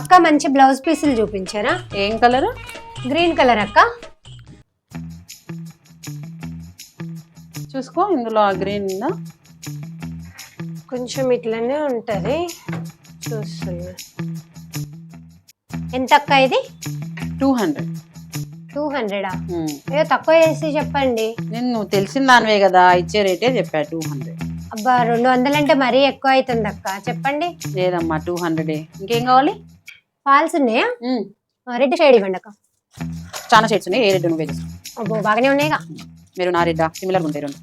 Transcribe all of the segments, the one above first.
అక్క మంచి బ్లౌజ్ పీసులు చూపించారా? ఏం కలర్? గ్రీన్ కలర్ అక్క. చూసుకో ఇందులో ఆ గ్రీన్ ఉందా? కొంచెం ఇట్లనే ఉంటుంది. చూస్తున్నా. ఎంత అక్క ఇది? Two hundred. టూ హండ్రెడా? ఏదో తక్కువ చేసి చెప్పండి. నేను తెలిసిన దానివే కదా ఇచ్చే రేటే చెప్పా టూ హండ్రెడ్. అబ్బా రెండు వందలు అంటే మరీ ఎక్కువ అవుతుంది అక్క. చెప్పండి. లేదమ్మా టూ హండ్రెడే. ఇంకేం కావాలి? ఫాల్స్ ఉన్నాయా? రెడ్ షేడ్ ఇవ్వండి అక్క. చాలా షేడ్స్ ఉన్నాయి. ఏ రెడ్ నువ్వే చేసుకో అబ్బో బాగానే ఉన్నాయిగా. మీరు నా రెడ్డా? సిమిలర్ ఉంటాయి రెండు.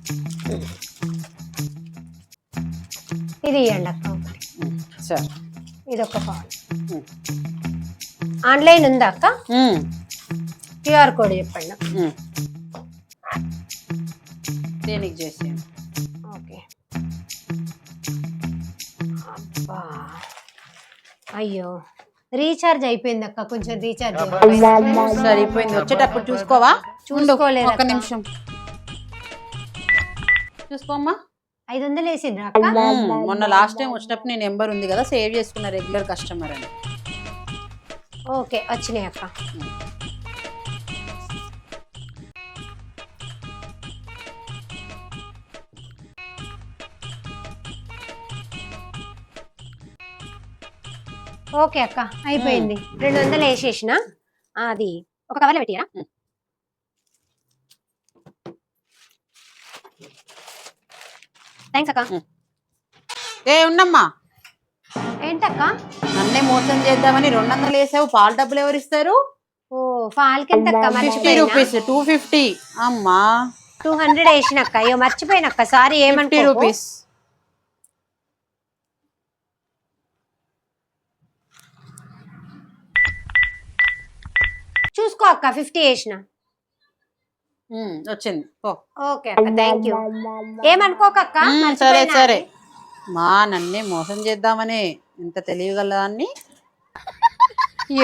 ఇది ఇవ్వండి అక్క సరే. ఇది ఒక ఫాల్ ఆన్లైన్ ఉందా అక్క? క్యూఆర్ కోడ్ చెప్పండి. దేనికి చేసి? ఓకే. అయ్యో. రీఛార్జ్ అయిపోయింది అక్క కొంచెం రీఛార్జ్ సరిపోయింది వచ్చేటప్పుడు చూసుకోవా? చూసుకోలేదు ఒక్క అక్క. నిమిషం. చూసుకోమ్మా. ఐదు వందలు వేసిండ్రా అక్క? మొన్న లాస్ట్ టైం వచ్చినప్పుడు నేను నెంబర్ ఉంది కదా సేవ్ చేసుకున్న రెగ్యులర్ కస్టమర్ అని. ఓకే వచ్చినాయి అక్క. ఓకే అక్క అయిపోయింది. రెండు వందలు వేసేసిన. అది ఒక కవర్లో పెట్టిరా థ్యాంక్స్ అక్క. ఏ ఉన్నమ్మా. ఏంటక్క? నన్నే మోసం చేద్దామని రెండు వందలు వేసావు పాల డబ్బులు ఎవరు ఇస్తారు? ఓ ఫాల్కి ఎంత అక్క ఫిఫ్టీ రూపీస్ టూ ఫిఫ్టీ. అమ్మా. టూ హండ్రెడ్ వేసినక్క. అయ్యో మర్చిపోయినక్క. Sorry ఏమనుకో rupees. చూసుకో అక్క ఫిఫ్టీ వేసిన వచ్చింది. ఓ ఓకే అక్క థ్యాంక్ యూ ఏమనుకోకక్క సరే సరే. మా నన్నే మోసం చేద్దామని ఇంత తెలియగలదాన్ని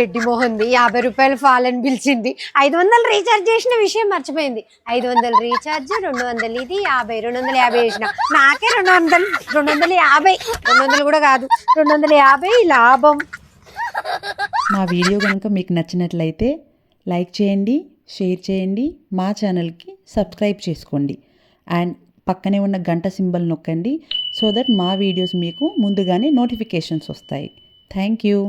ఎడ్డి మోహంది యాభై రూపాయలు ఫాల్ అని పిలిచింది. ఐదు వందలు రీఛార్జ్ చేసిన విషయం మర్చిపోయింది. ఐదు వందలు రీఛార్జ్ రెండు వందలు ఇది యాభై రెండు వందల యాభై వేసిన నాకే రెండు వందలు రెండు వందల యాభై. రెండు వందలు కూడా కాదు రెండు వందల యాభై లాభం. మా వీడియో కనుక మీకు నచ్చినట్లయితే లైక్ చేయండి షేర్ చేయండి మా ఛానల్కి సబ్స్క్రైబ్ చేసుకోండి. అండ్ పక్కనే ఉన్న గంట సింబల్ నొక్కండి సో దట్ మా వీడియోస్ మీకు ముందుగానే నోటిఫికేషన్స్ వస్తాయి. Thank you.